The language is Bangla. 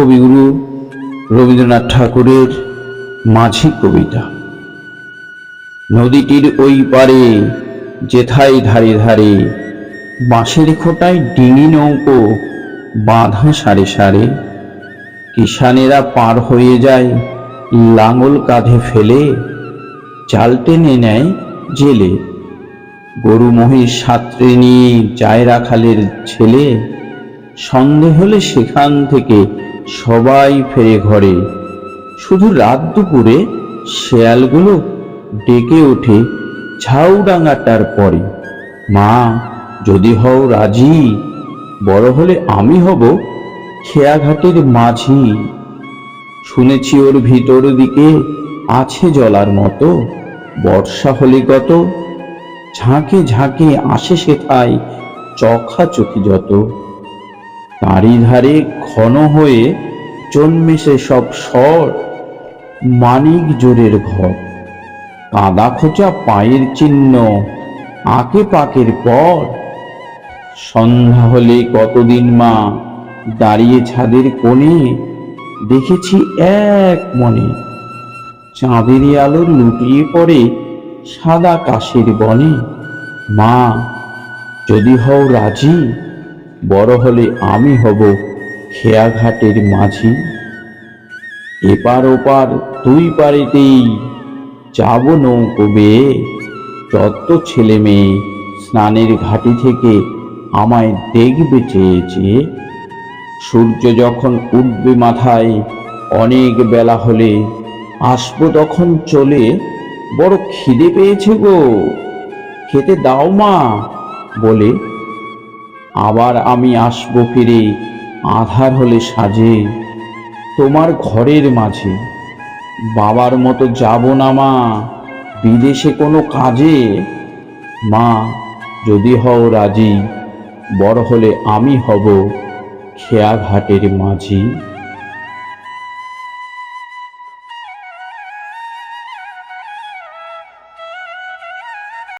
কবিগুরু রবীন্দ্রনাথ ঠাকুরের মাঝি কবিতা। নদীটির ওই পারে যেথায় ধারে ধারে বাঁশের খোটায় ডিঙি নৌকো বাঁধা সারে সারে কিষানেরা পার হয়ে যায় লাঙল কাঁধে ফেলে, চাল টেনে নেয় জেলে। গরু মহিষ সাঁতরে নিয়ে যায় রাখালের ছেলে, সন্ধে হলে সেখান থেকে সবাই ফেরে ঘরে। শুধু রাত দুপুরে শেয়ালগুলো ডেকে ওঠে ঝাউডাঙ্গাটার পরে। মা, যদি হও রাজি, বড় হলে আমি হব খেয়াঘাটের মাঝি। শুনেছি ওর ভিতর দিকে আছে জলার মতো, বর্ষা হলে কত, ঝাঁকে ঝাঁকে আসে সেথায় চখা চোখি যত। তারই ধারে ঘন হয়ে জন্মেছে সব স্বর মানিক জোরের ঘর। কাদা খোঁচা পায়ের চিহ্ন, আঁকে পাকের পর। সন্ধ্যা হলে কতদিন মা দাঁড়িয়ে ছাদের কোণে দেখেছি এক মনে। চাঁদেরই আলো লুটিয়ে পড়ে সাদা কাশের বনে। মা, যদি হও রাজি বড় হলে আমি হব খেয়াঘাটের মাঝি। এপার ওপার দুই পারেতেই যাব নৌকো বেয়ে। যত ছেলে মেয়ে স্নানের ঘাটি থেকে আমায় দেখবে চেয়ে চেয়ে। সূর্য যখন উঠবে মাথায়, অনেক বেলা হলে আসব তখন চলে। বড় খিদে পেয়েছে গো। খেতে দাও মা, বলে আবার আমি আসব ফিরে, আধার হলে সাজে তোমার ঘরের মাঝে। বাবার মতো যাব না মা, বিদেশে কোনো কাজে। মা, যদি হও রাজি, বড় হলে আমি হব খেয়াঘাটের মাঝি।